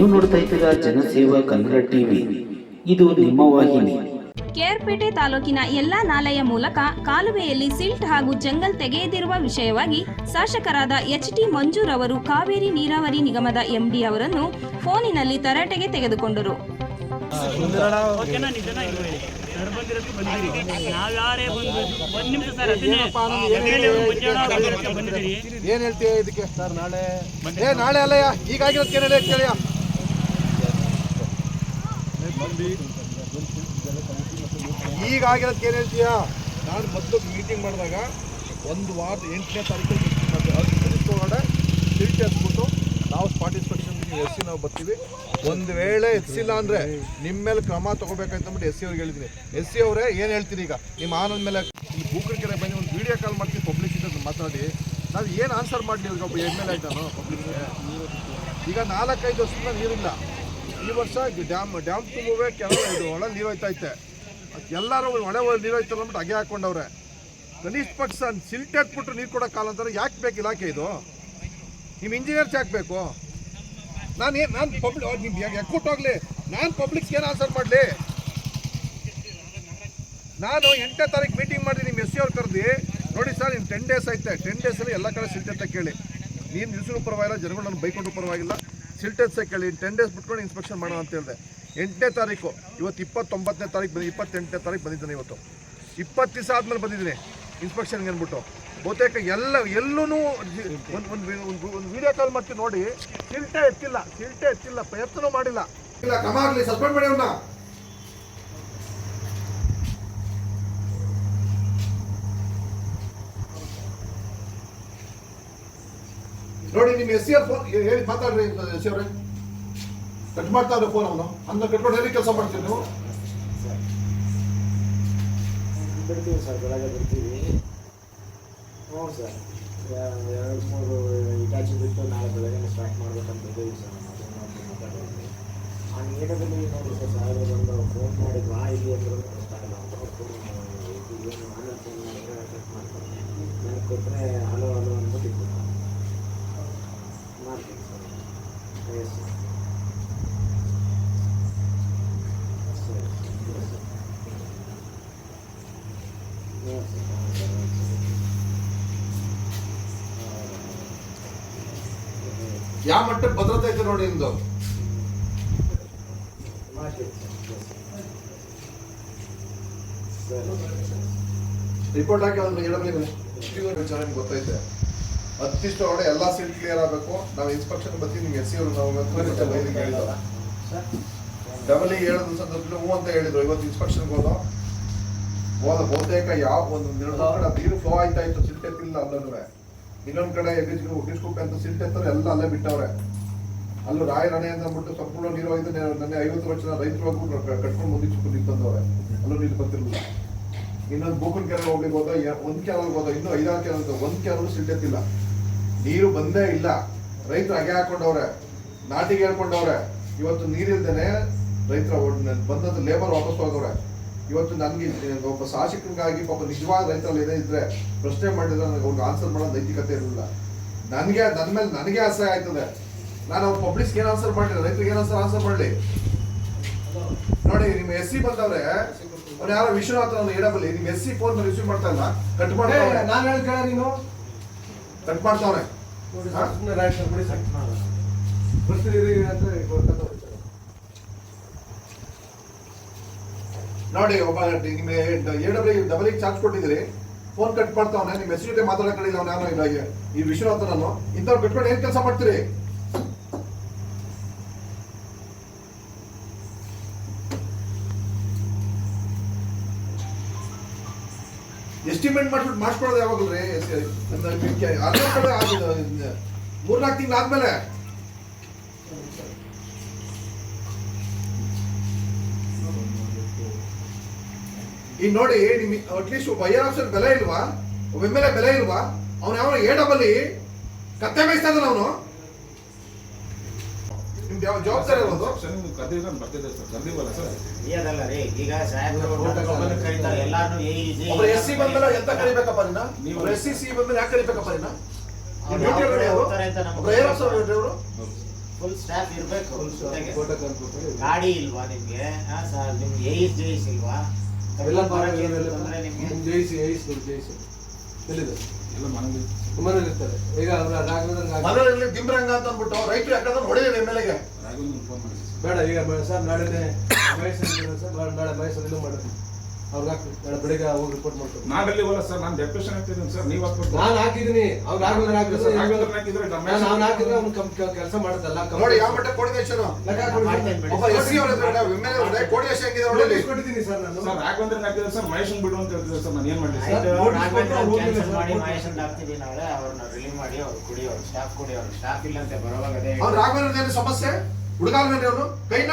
ನೀವು ನೋಡ್ತಾ ಇದ್ದೀರಾ ಜನಸೇವಾ ಕನ್ನಡ ಟಿವಿ. ಇದು ನಿಮ್ಮ ವಾಹಿನಿ. ಕೆಆರ್ಪೇಟೆ ತಾಲೂಕಿನ ಎಲ್ಲಾ ನಾಲೆಯ ಮೂಲಕ ಕಾಲುವೆಯಲ್ಲಿ ಸಿಲ್ಟ್ ಹಾಗೂ ಜಂಗಲ್ ತೆಗೆಯದಿರುವ ವಿಷಯವಾಗಿ ಶಾಸಕರಾದ ಎಚ್ ಟಿ ಮಂಜೂರ್ ಅವರು ಕಾವೇರಿ ನೀರಾವರಿ ನಿಗಮದ ಎಂಡಿ ಅವರನ್ನು ಫೋನಿನಲ್ಲಿ ತರಾಟೆಗೆ ತೆಗೆದುಕೊಂಡರು. ಏನ್ ಹೇಳ್ತೀಯ ಇದಕ್ಕೆ? ಸರ್ ನಾಳೆ ಏ ನಾಳೆ ಅಲ್ಲಯ್ಯ ಈಗಾಗಿರೋದಕ್ಕೆ ಏನ್ ಹೇಳಿ ಆಗಿರೋದಕ್ಕೆ ಏನು ಹೇಳ್ತೀಯಾ ನಾನು ಮೊದಲು ಮೀಟಿಂಗ್ ಮಾಡಿದಾಗ ಒಂದು ವಾರದ ಎಂಟನೇ ತಾರೀಕು ಮೀಟಿಂಗ್ ಮಾಡಿದೆ ತಿರುಗಿ ಹಚ್ಬಿಟ್ಟು ನಾವು ಇನ್ಸ್ಪೆಕ್ಷನ್ ಎಸ್ ಸಿ ನಾವು ಬರ್ತೀವಿ. ಒಂದು ವೇಳೆ ಎತ್ಸಿಲ್ಲ ಅಂದರೆ ನಿಮ್ಮ ಮೇಲೆ ಕ್ರಮ ತೊಗೋಬೇಕಂತಂದ್ಬಿಟ್ಟು ಎಸ್ ಸಿ ಅವ್ರಿಗೆ ಹೇಳಿದ್ದೀನಿ ಎಸ್ ಸಿ ಅವರೇ ಏನು ಹೇಳ್ತೀನಿ ಈಗ? ನಿಮ್ಮ ಆನಂದ ಮೇಲೆ ಈ ಬೂಕರ್ ಕೆರೆ ಬಂದು ಒಂದು ವಿಡಿಯೋ ಕಾಲ್ ಮಾಡ್ತೀವಿ ಪಬ್ಲಿಕ್ ಜೊತೆ ಮಾತಾಡಿ. ನಾನು ಏನು ಆನ್ಸರ್ ಮಾಡಲಿ ಈಗ ಒಬ್ಬ ಎಂ ಎಲ್ ಆಯ್ತಾನು? ಪಬ್ಲಿಕ್ಗೆ ಈಗ ನಾಲ್ಕೈದು ವರ್ಷದಿಂದ ನೀರಿಲ್ಲ. ಈ ವರ್ಷ ಡ್ಯಾಮ್ ಡ್ಯಾಮ್ ತುಂಬುವೆ ಕೆಲವು ಇದು ಒಳ ನೀರು ಹೋಯ್ತೈತೆ ಎಲ್ಲರೂ ಒಳೆ ಒಳ ನೀರು ಹೋಯ್ತಲ್ಲ ಅಂದ್ಬಿಟ್ಟು ಅಗೆ ಹಾಕೊಂಡವ್ರೆ. ಕನಿಷ್ಠ ಪಕ್ಷ ಸಿಲ್ಟ್ ಹಾಕ್ಬಿಟ್ರು ನೀರು ಕೊಡೋ ಕಾಲ ಅಂತಾರೆ. ಯಾಕೆ ಬೇಕು ಇಲಾಖೆ ಇದು? ನಿಮ್ಮ ಇಂಜಿನಿಯರ್ಸ್ ಯಾಕೆ ಬೇಕು? ನಾನು ಏನು ನಾನು ಪಬ್ಲಿಕ್ ನಿಮ್ಗೆ ಎಕ್ಕುಟ್ಟೋಗ್ಲಿ ನಾನು ಪಬ್ಲಿಕ್ಸ್ ಏನು ಆನ್ಸರ್ ಮಾಡಲಿ? ನಾನು ಎಂಟನೇ ತಾರೀಕು ಮೀಟಿಂಗ್ ಮಾಡಿ ನಿಮ್ಮ ಎಸ್ ಸಿ ಅವ್ರು ಕರೆದು. ನೋಡಿ ಸರ್ ನಿಮ್ಮ ಟೆನ್ ಡೇಸ್ ಐತೆ. ಟೆನ್ ಡೇಸಲ್ಲಿ ಎಲ್ಲ ಕಡೆ ಸಿಲ್ಟ್ ಅಂತ ಕೇಳಿ. ನೀನು ನಿಲ್ಸಿದ್ರು ಪರವಾಗಿಲ್ಲ, ಜನಗಳು ನನ್ನ ಬೈಕೊಂಡು ಪರವಾಗಿಲ್ಲ. ಸಿಲ್ಟ್ ಸೈಕಲ್ ಕೇಳಿ ಟೆನ್ ಡೇಸ್ ಬಿಟ್ಕೊಂಡು ಇನ್ಸ್ಪೆಕ್ಷನ್ ಮಾಡೋಣ ಅಂತ ಹೇಳಿದೆ. ಎಂಟನೇ ತಾರೀಕು, ಇವತ್ತು ಇಪ್ಪತ್ತೊಂಬತ್ತನೇ ತಾರೀಕು ಬಂದು ಇಪ್ಪತ್ತೆಂಟನೇ ತಾರೀಕು ಬಂದಿದ್ದಾನೆ ಇವತ್ತು. ಇಪ್ಪತ್ತು ದಿವಸ ಆದಮೇಲೆ ಬಂದಿದ್ದೀನಿ ಇನ್ಸ್ಪೆಕ್ಷನ್ಗೆ ಅಂದ್ಬಿಟ್ಟು. ಬಹುತೇಕ ಎಲ್ಲ ಎಲ್ಲೂ ಒಂದು ಒಂದು ಒಂದು ವಿಡಿಯೋ ಕಾಲ್ ಮಾಡ್ತೀನಿ ನೋಡಿ. ಸಿಲ್ಟೇ ಎತ್ತಿಲ್ಲ ಸಿಲ್ಟೇ ಎತ್ತಿಲ್ಲ, ಪ್ರಯತ್ನ ಮಾಡಿಲ್ಲ. ಇಲ್ಲ ಸಸ್ಪೆಂಡ್ ಮಾಡಿ ನೋಡಿ, ನಿಮ್ಮ ಎಸ್ ಸಿ ಆರ್ ಫೋನ್ ಹೇಳಿ, ಮಾತಾಡ್ರಿ ಎಸ್ ಸಿ ಅವರೇ. ಕಟ್ ಮಾಡ್ತಾ ಇದ್ರೆ ಫೋನ್ ಅವನು. ಅಂದ್ರೆ ಕಟ್ಕೊಂಡು ಹೇಳಿ ಕೆಲಸ ಮಾಡ್ತೀರಿ ನೀವು? ಬಿಡ್ತೀವಿ ಸರ್, ಬೆಳಗ್ಗೆ ಬಿಡ್ತೀವಿ. ಹ್ಞೂ ಸರ್. ಎರಡು ಮೂರು ಇಟಾಚಿ ಬಿಟ್ಟು ನಾಳೆ ಬೆಳಗ್ಗೆ ಸ್ಟಾರ್ಟ್ ಮಾಡ್ಬೇಕಂತ ಇದ್ದೀವಿ ಸರ್. ಆ ನೀಟದಲ್ಲಿ ನೋಡಿ ಸರ್ ಫೋನ್ ಅಂದ್ರು ಬರ್ತಾ ಇಲ್ಲ ಮಾಡಿದ್ರೆ ಕಟ್ ಮಾಡ್ತಾರೆ ಕೊಟ್ಟರೆ ಹಲೋ ಹಲೋ ಅಂದ್ಬಿಟ್ಟು ಇಟ್ಬಿಟ್ಟು ಮಾಡ್ತೀನಿ ಸರ್ ಎಸ್ ಸರ್ ಸರಿ ಸರಿ ಯಾವ ಮಟ್ಟ ಭದ್ರತೆ ಐತೆ ನೋಡಿ ನಿಮ್ದು? ರಿಪೋರ್ಟ್ ಹಾಕಿ ಒಂದು ಹೇಳಬೇಕು ಗೊತ್ತೈತೆ. ಹತ್ತಿಷ್ಟು ಒಳಗಡೆ ಎಲ್ಲ ಸೀಟ್ ಕ್ಲಿಯರ್ ಆಗಬೇಕು. ನಾವು ಇನ್ಸ್ಪೆಕ್ಷನ್ ಬರ್ತೀವಿ ನಿಮ್ಗೆ ಎಸ್ ಸಿ ಅವರು ನಾವು ಡಬಲ್ ಹೇಳಿದ್ರು. ಸಂದರ್ಭದಲ್ಲಿ ಹ್ಞೂ ಅಂತ ಹೇಳಿದ್ರು. ಇವತ್ತು ಇನ್ಸ್ಪೆಕ್ಷನ್ ಹೋದ ಹೋದ ಬಹುತೇಕ ಯಾವ ಒಂದು ಎರಡು ಕಡೆ ನೀರು ಫ್ಲೋ ಆಯ್ತಾ ಇತ್ತು ಸಿಲ್ಟ್ ಎತ್ತಿಲ್ಲ ಅಲ್ಲಂದ್ರೆ ಇನ್ನೊಂದು ಕಡೆ ಎಗ್ಗಿಸ್ಕೊಂಡು ಹುಟ್ಟಿಸ್ಕೊಕ್ಕೆ ಅಂತ ಸಿಲ್ಟ್ ಎತ್ತಾರೆ ಎಲ್ಲ ಅಲ್ಲೇ ಬಿಟ್ಟವ್ರೆ. ಅಲ್ಲೂ ರಾಯರಣೆ ಅಂತ ಅಂದ್ಬಿಟ್ಟು ಸಂಪೂರ್ಣ ನೀರು ಹೋಯ್ತು ನನ್ನ ಐವತ್ತು ವರ್ಷ ರೈತರು ಹೋಗ್ಬಿಟ್ಟು ಕಟ್ಕೊಂಡು ಮುಗಿಸ್ಕೊಂಡು ನಿಂತು ಬಂದವ್ರೆ. ಅಲ್ಲೂ ನೀರು ಬರ್ತಿರ್ಲಿಲ್ಲ. ಇನ್ನೊಂದು ಬೋಕನ್ ಕೆರೆ ಹೋಗ್ಲಿಕ್ಕೆ ಹೋದ ಒಂದು ಕೆರೆ ಹೋದ ಇನ್ನೂ ಐದಾರು ಕೆರೆ ಒಂದು ಒಂದ್ ಕೆರೆ ಸಿಲ್ಟ್ ಎತ್ತಿಲ್ಲ. ನೀರು ಬಂದೇ ಇಲ್ಲ. ರೈತರು ಅಗೆ ಹಾಕೊಂಡವ್ರೆ ನಾಟಿ ಹೇಳ್ಕೊಂಡವ್ರೆ ಇವತ್ತು ನೀರಿಲ್ದೇನೆ ರೈತರ ಬಂದದ್ದು ಲೇಬರ್ ವಾಪಸ್ ಹೋಗವ್ರೆ ಇವತ್ತು ನನಗೆ ಒಬ್ಬ ಶಾಸಕನಿಗಾಗಿ ಪಾಪ ನಿಜವಾದ ರೈತರಲ್ಲಿ ಏನೇ ಇದ್ರೆ ಪ್ರಶ್ನೆ ಮಾಡಿದ್ರೆ ನನಗೆ ಅವ್ರಿಗೆ ಆನ್ಸರ್ ಮಾಡೋ ನೈತಿಕತೆ ಇರಲಿಲ್ಲ ನನಗೆ ನನ್ನ ಮೇಲೆ ನನಗೆ ಆಸೆ ಆಯ್ತದೆ. ನಾನು ಅವ್ರ ಪಬ್ಲಿಕ್ಸ್ ಏನು ಆನ್ಸರ್ ಮಾಡಿಲ್ಲ ರೈತರಿಗೆ ಏನು ಆನ್ಸರ್ ಆನ್ಸರ್ ಮಾಡಲಿ? ನೋಡಿ ನಿಮ್ಮ ಎಸ್ ಸಿ ಬಂದವ್ರೆ ಅವ್ರು ಯಾರೋ ವಿಶ್ವನಾಥ್ ಅವ್ರು ಹೇಳಬಲ್ಲಿ ನಿಮ್ಮ ಎಸ್ ಸಿ ಫೋನ್ ರಿಸೀವ್ ಮಾಡ್ತಾ ಇಲ್ಲ. ಕಟ್ ಮಾಡಿ ನಾನು ಹೇಳ್ತೇನೆ ನೀನು. ಕಟ್ ಮಾಡ್ತಾವ್ರೆ ನೋಡಿ ಒಬ್ಬ ನಿಮಗೆ ಡಬಲ್ ಡಬ್ಲ್ಯೂ ಡಬಲ್ ಚಾರ್ಜ್ ಕೊಟ್ಟಿದ್ದೀರಿ. ಫೋನ್ ಕಟ್ ಮಾಡ್ತಾವನೆ ನಿಮ್ಮ ಮೆಸೇಜ್ ಜೊತೆ ನಾನು ಅವ್ನು ಯಾರೋ ನಾನು ಈ ವಿಶ್ವನಾಥನ ಇಂಥವ್ರು ಕಟ್ಕೊಂಡು ಏನ್ ಕೆಲಸ ಮಾಡ್ತೀರಿ? ಎಸ್ಟಿಮೇಟ್ ಮಾಡ್ಬಿಟ್ಟು ಮಾಡಿಸ್ಕೊಳ್ಳೋದು ಯಾವಾಗಲ್ರಿ ಅರ್ಧ ಕಡೆ ಆಗಿದೆ ಮೂರ್ನಾಲ್ಕು ತಿಂಗಳು ಆದ್ಮೇಲೆ. ಈಗ ನೋಡಿ ನಿಮ್ ಅಟ್ಲೀಸ್ಟ್ ಒಬ್ಬ ಐಆರ್ ಆಫೀಸರ್ ಬೆಲೆ ಇಲ್ವಾ? ಒಬ್ಬ ಎಂ ಎಲ್ ಎ ಬೆಲೆ ಇಲ್ವಾ? ಅವ್ನು ಯಾವ ಎ ಡಬಲ್ ಕತ್ತೆ ಬೇಯಿಸ್ತಾ ಅವನು. ನಿಮ್ದು ಯಾವ ಜವಾಬ್ದಾರಿ ಇರೋದು. ಅದಲ್ಲ ರೀ ಈಗ ಸಾಹೇಬ್ರು ಕರೀತಾರೆ. ಎಲ್ಲಾರು ಒಬ್ಬ ಎಸ್ ಸಿ ಬಂದ್ಮೇಲೆ ಎಂತ ಕರಿಬೇಕಪ್ಪ ನಿನ್ನ? ಒಬ್ಬ ಎಸ್ ಸಿ ಸಿ ಬಂದ್ಮೇಲೆ ಯಾಕೆ ಕರಿಬೇಕಪ್ಪ ನಿನ್ನ? ಫುಲ್ ಸ್ಟಾಫ್ ಇರಬೇಕು ಗಾಡಿ ಇಲ್ವಾ ನಿಮ್ಗೆ? ಹಾ ಸರ್ ನಿಮ್ಗೆ ಏಸ್ ಜೇಸ್ ಇಲ್ವಾ? ಜಯಿಸಿ ಜಯಿಸಿ ಎಲ್ಲಿದೆ? ಈಗ ಅವ್ರ ರಾಘವೇಂದ್ರ ರಾಘ- ಮನೆಯಲ್ಲಿ ದಿಂಬ್ರಂಗ ಅಂತ ಅಂದ್ಬಿಟ್ಟು ರೈತರು ಯಾಕಂದ್ರೆ ಹೊಡೆದಿದೆ ಎಂ ಎಲ್ ಎಗೆ ಬೇಡ ಈಗ ಸರ್ ನಾಳೆನೆ ಮೈಸೂರು ಸರ್ ನಾಳೆ- ಮೈಸೂರು ಮಾಡ್ತೀನಿ ಮಾಡೋದು ಅವ್ರಿಗೆ ಬೆಳಿಗ್ಗೆ ಹೋಗಿ ರಿಪೋರ್ಟ್ ಹೋಗಲ್ಲ ಸರ್ ನಾನು ಡೆಪ್ಯೂಷನ್ ಸರ್ ನೀವು ಹಾಕ್ಬೇಕು ನಾನು ಹಾಕಿದ್ದೀನಿ ಅವ್ರು ಹಾಕಿದ್ರೆ? ಸರ್, ಹಾಕಿದ್ರೆ ಹಾಕಿದ್ರೆ ನಾನು ಹಾಕಿದ್ರೆ ಅವ್ನು ಕೆಲಸ ಮಾಡೋದಲ್ಲ ನೋಡಿ ಯಾವ ಮಟ್ಟ ಕೋರ್ಡಿನೇಷನ್ ಲೆಕ್ಕ ಹಾಕ್ಬಿಡಿ. ಮಾಡ್ತೇನೆ ಬಿಡಿ. ಒಬ್ಬ ಎಸ್ ಸಿ ಅವರ ಎಂ ಎಲ್ ಎ ಕೋರ್ಡಿನೇಷನ್ ಹೆಂಗಿದೆ ನೋಡಿ ಕೊಟ್ಟಿದ್ದೀನಿ ಸರ್ ನಾನು. ಸರ್ ಹಾಕಿದ್ರೆ ಸರ್ ಮಹೇಶನ್ ಬಿಡು ಅಂತ ಹೇಳ್ತಿದ್ದಾರೆ ಸರ್ ನಾನು ಏನ್ ಮಾಡಲಿ ಸರ್? ಕ್ಯಾನ್ಸಲ್ ಮಾಡಿ. ಮಹೇಶನ್ ಹಾಕ್ತೀವಿ ನಾಳೆ ಅವ್ರನ್ನ ರಿಲೀವ್ ಮಾಡಿ ಅವ್ರು ಕುಡಿ ಅವ್ರು ಸ್ಟಾಫ್ ಕೊಡಿ ಅವ್ರು ಸ್ಟಾಫ್ ಇಲ್ಲ ಅಂತ ಬರೋವಾಗ ರಾಘವೇಂದ್ರ ಸಮಸ್ಯೆ? ಹುಡುಗಾಲ್ವೇನ್ರಿ ಅವರು ಕೈನ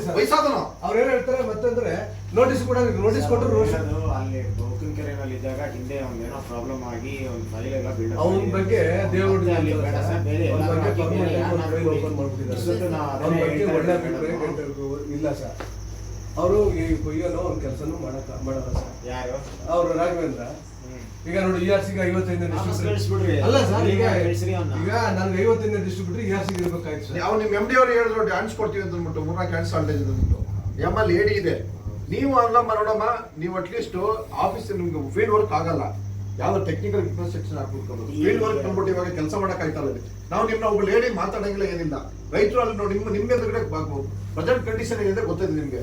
ಸರ್. ವಯಸ್ಸಾದನು? ಏನ್ ಹೇಳ್ತಾರೆ ಮತ್ತಂದ್ರೆ ನೋಟಿಸ್ ಕೂಡ ನೋಟಿಸ್ ಕೊಟ್ಟರು ರೋಷನ್ ಅಲ್ಲಿ ಬೋಕಿನ ಕೆರೆನಲ್ಲಿ ಇದ್ದಾಗ ಹಿಂದೆ ಪ್ರಾಬ್ಲಮ್ ಆಗಿ ಒಂದು ಫೈಲ್ ಎಲ್ಲ ಬಿಲ್ಡ್ ಅವನ ಬಗ್ಗೆ ದೇವರು ಅಲ್ಲಿ ಬೇಡ ಸರ್, ಬೇರೆ ಓಪನ್ ಮಾಡ್ಬಿಟ್ಟಿದ್ದಾರೆ ಇಲ್ಲ ಸರ್. ಅವರು ಈ ಕೊಯ್ಯಲು ಒಂದು ಕೆಲಸನೂ ಮಾಡಕ ಮಾಡಲ್ಲ ಸರ್. ಯಾರು? ಅವರು ರಾಘವೇಂದ್ರ. ಈಗ ನೋಡಿ ಇ ಆರ್ ಸಿಗೆ ಕಳಿಸ್ಬಿಡ್ರಿ. ಅಲ್ಲ ಸರ್ ಈಗ. ಈಗ ನನ್ಗೆ ಐವತ್ತೈದನೇ ಡಿಸ್ಟ್ರಿಬ್ಯೂಟರ್ ಇ ಆರ್ ಸಿಗೆ ಇರ್ಬೇಕಾಯ್ತು ಸರ್ ಯಾವ ನಿಮ್ ಎಂ ಡಿ ಅವ್ರು ಹೇಳಿದ್ರು ಡ್ಯಾನ್ಸ್ ಕೊಡ್ತೀವಿ ಅಂತ ಅಂದ್ಬಿಟ್ಟು ಮೂರ್ನಾಲ್ಕು ಡ್ಯಾನ್ಸ್ ಆಲ್ಟೇಜ್ ಅಂದ್ಬಿಟ್ಟು. ಎಂ ಎಲ್ ಏಡಿ ಇದೆ. ನೀವು ಅಲ್ಲಮ್ಮ ನೋಡಮ್ಮ ನೀವು ಅಟ್ಲೀಸ್ಟ್ ಆಫೀಸ್ ನಿಮ್ಗೆ ಫೀಲ್ಡ್ ವರ್ಕ್ ಆಗಲ್ಲ. ಯಾವ ಟೆಕ್ನಿಕಲ್ ಇನ್ಫ್ರಾಸ್ಟ್ರಕ್ಚರ್ ಹಾಕ್ಬಿಟ್ಟು ಫೀಲ್ಡ್ ವರ್ಕ್ ಬಂದ್ಬಿಟ್ಟು ಇವಾಗ ಕೆಲಸ ಮಾಡಕ್ ಆಯ್ತಲ್ಲ ಇಲ್ಲಿ. ನಾವು ನಿಮ್ನ ಒಬ್ಬ ಲೇಡಿ ಮಾತಾಡಂಗಿಲ್ಲ ಏನಿಲ್ಲ. ರೈತರು ಅಲ್ಲಿ ನೋಡಿ ನಿಮ್ಮ ನಿಮ್ಮ ಎದುರುಗಡೆ ಪ್ರೆಸೆಂಟ್ ಕಂಡೀಷನ್ ಏನಿದೆ ಗೊತ್ತಿದೆ ನಿಮ್ಗೆ.